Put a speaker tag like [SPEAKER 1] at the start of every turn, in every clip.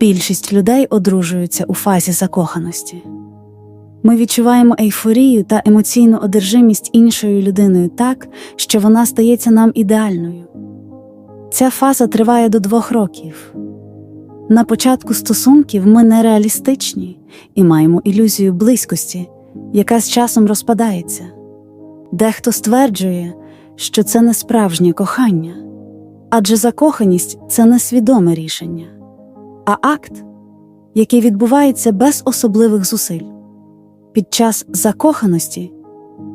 [SPEAKER 1] Більшість людей одружуються у фазі закоханості. Ми відчуваємо ейфорію та емоційну одержимість іншою людиною так, що вона стається нам ідеальною. Ця фаза триває до двох років. На початку стосунків ми нереалістичні і маємо ілюзію близькості, яка з часом розпадається. Дехто стверджує, що це не справжнє кохання, адже закоханість це не свідоме рішення, а акт, який відбувається без особливих зусиль. Під час закоханості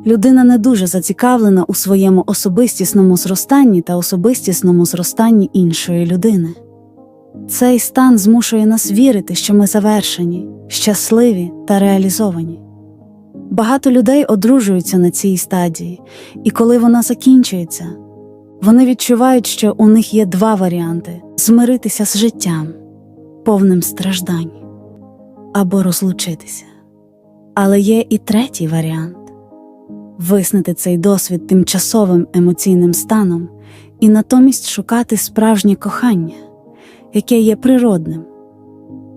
[SPEAKER 1] людина не дуже зацікавлена у своєму особистісному зростанні та особистісному зростанні іншої людини. Цей стан змушує нас вірити, що ми завершені, щасливі та реалізовані. Багато людей одружуються на цій стадії, і коли вона закінчується, вони відчувають, що у них є два варіанти змиритися з життям, повним страждань або розлучитися. Але є і третій варіант визнати цей досвід тимчасовим емоційним станом і натомість шукати справжнє кохання, яке є природним,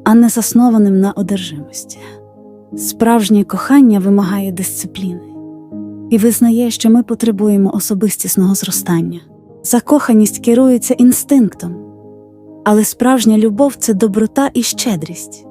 [SPEAKER 1] а не заснованим на одержимості. Справжнє кохання вимагає дисципліни і визнає, що ми потребуємо особистісного зростання. Закоханість керується інстинктом, але справжня любов це доброта і щедрість.